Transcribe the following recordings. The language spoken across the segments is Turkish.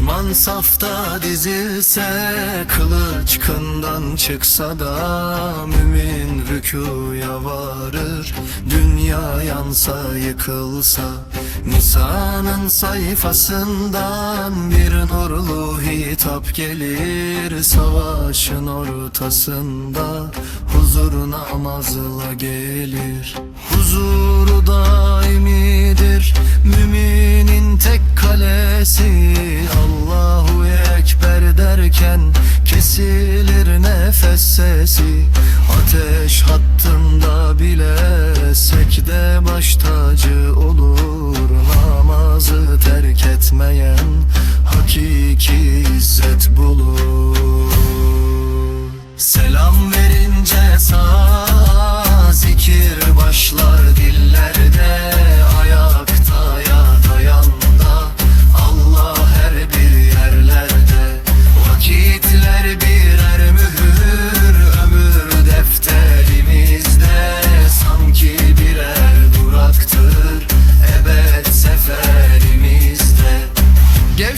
Düşman safta dizilse Kılıç kından çıksa da Mümin rükuya varır. Dünya yansa yıkılsa Nisa'nın sayfasından Bir nurlu hitap gelir. Savaşın ortasında Huzur namazla gelir. Huzuru daimidir Müminin tek kalesi Allahu Ekber derken Kesilir nefes sesi. Ateş hattında bile Sekde baş tacı olur. Namazı terk etmeyen Hakiki izzet bulur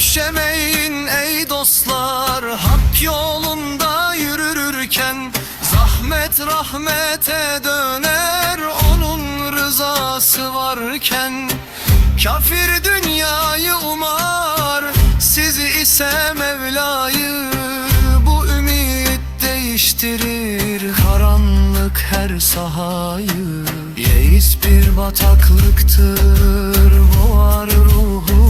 Gevşemeyin ey dostlar Hak yolunda yürürken Zahmet rahmete döner Onun rızası varken. Kafir dünyayı umar Sizi ise Mevla'yı Bu ümit değiştirir. Karanlık her sahayı Yeis bir bataklıktır. Boğar ruhu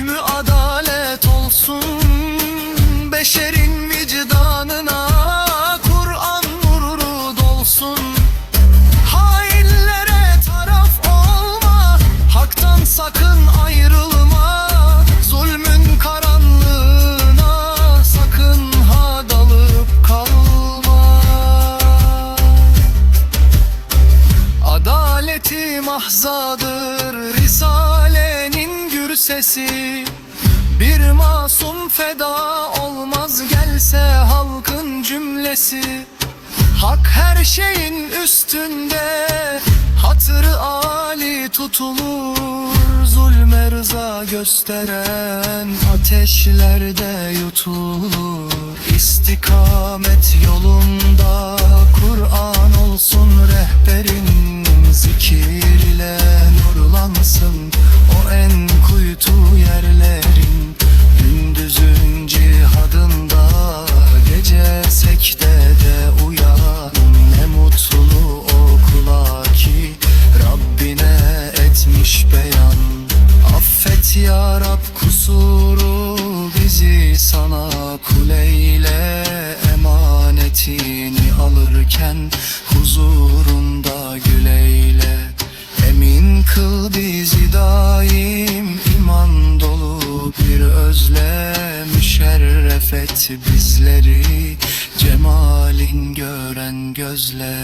Hükmü adalet olsun Beşerin vicdanına Kur'an nuru dolsun. Hainlere taraf olma Haktan sakın ayrılma. Zulmün karanlığına Sakın ha dalıp kalma. Adaleti mahzadır sesi. Bir masum feda olmaz gelse halkın cümlesi. Hak her şeyin üstünde Hatırı Ali tutulur Zulme rıza gösteren Ateşlerde yutulur. İstikamet yolunda ya Rab kusuru Bizi sana kuleyle Emanetini alırken Huzurunda güleyle. Emin kıl bizi daim iman dolu bir özle Müşerref et bizleri Cemalin gören gözle